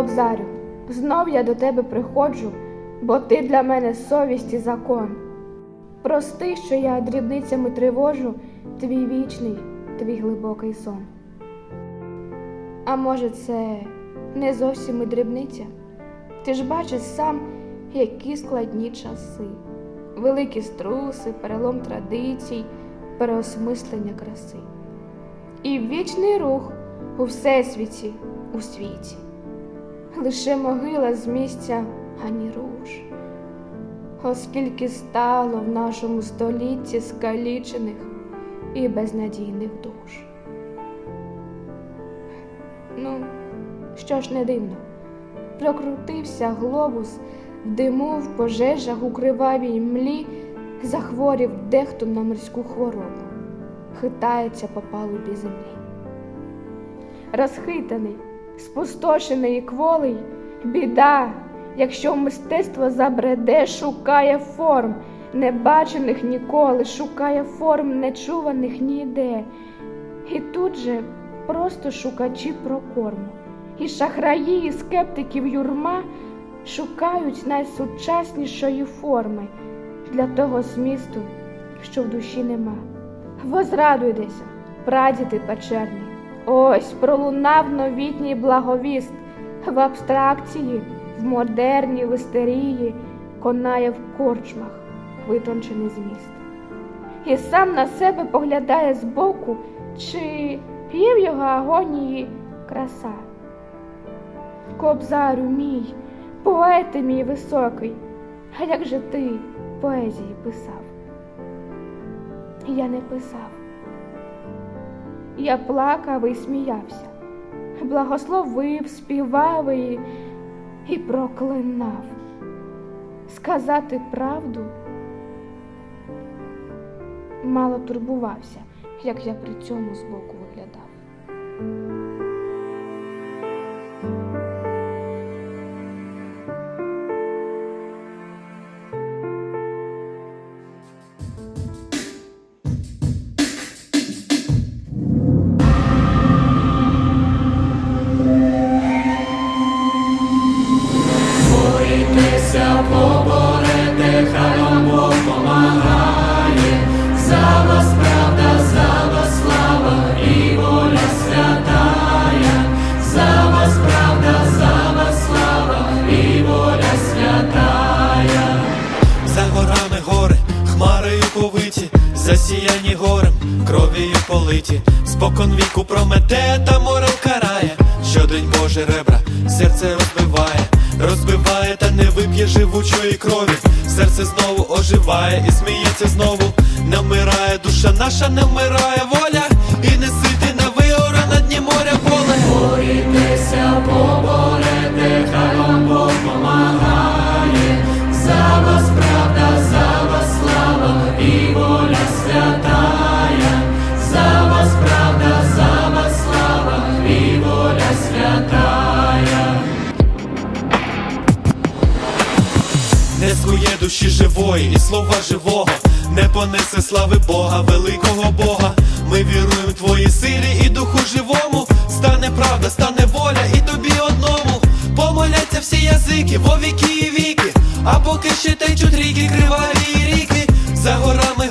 Кобзарю, знов я до тебе приходжу, бо ти для мене совість і закон. Прости, що я дрібницями тривожу твій вічний, твій глибокий сон. А може, це не зовсім і дрібниця? Ти ж бачиш сам, які складні часи, великі струси, перелом традицій, переосмислення краси. І вічний рух у всесвіті, у світі. Лише могила з місця ані руш. Оскільки стало в нашому столітті скалічених і безнадійних душ. Ну, що ж не дивно, прокрутився глобус в диму, в пожежах, у кривавій млі, захворів дехто на морську хворобу, хитається по палубі землі. Розхитаний, спустошений і кволий, біда, якщо мистецтво забреде, шукає форм, небачених ніколи, шукає форм, нечуваних ніде. І тут же просто шукачі прокорму. І шахраї, і скептиків юрма шукають найсучаснішої форми для того змісту, що в душі нема. Возрадуйтеся, прадіди печерні. Ось пролунав новітній благовіст в абстракції, в модерній в істерії, конає в корчмах витончений зміст. І сам на себе поглядає збоку, чи є в його агонії краса. Кобзарю мій, поете мій високий, а як же ти поезії писав? Я не писав. Я плакав і сміявся, благословив, співав і, і проклинав. Сказати правду мало турбувався, як я при цьому збоку виглядав. Засіяні горем, кров'ю политі, спокон віку промете та морал карає, щодень Боже ребра, серце розбиває, розбиває, та не вип'є живучої крові, серце знову оживає і сміється знову, не вмирає, душа наша не вмирає, воля, і не живої і слова живого, не понесе слави Бога, великого Бога. Ми віруємо твої силі і духу живому. Стане правда, стане воля і тобі одному. Помоляться всі язики, во віки і віки. А поки ще течуть ріки, криваві ріки. За горами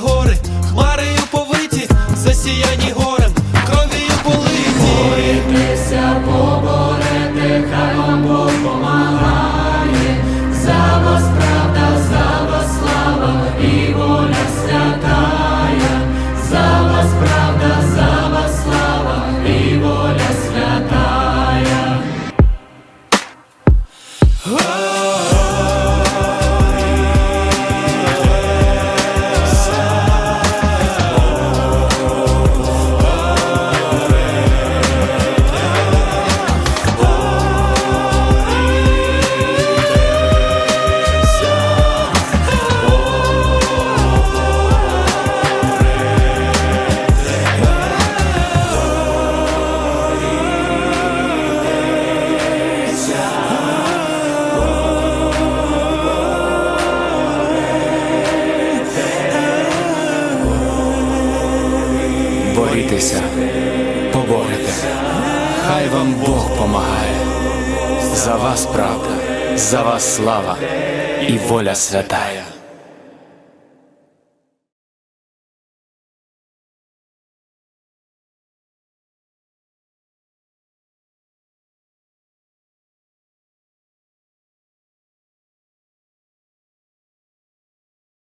Борітеся, поборете, хай вам Бог помагає. За вас правда, за вас слава і воля святая.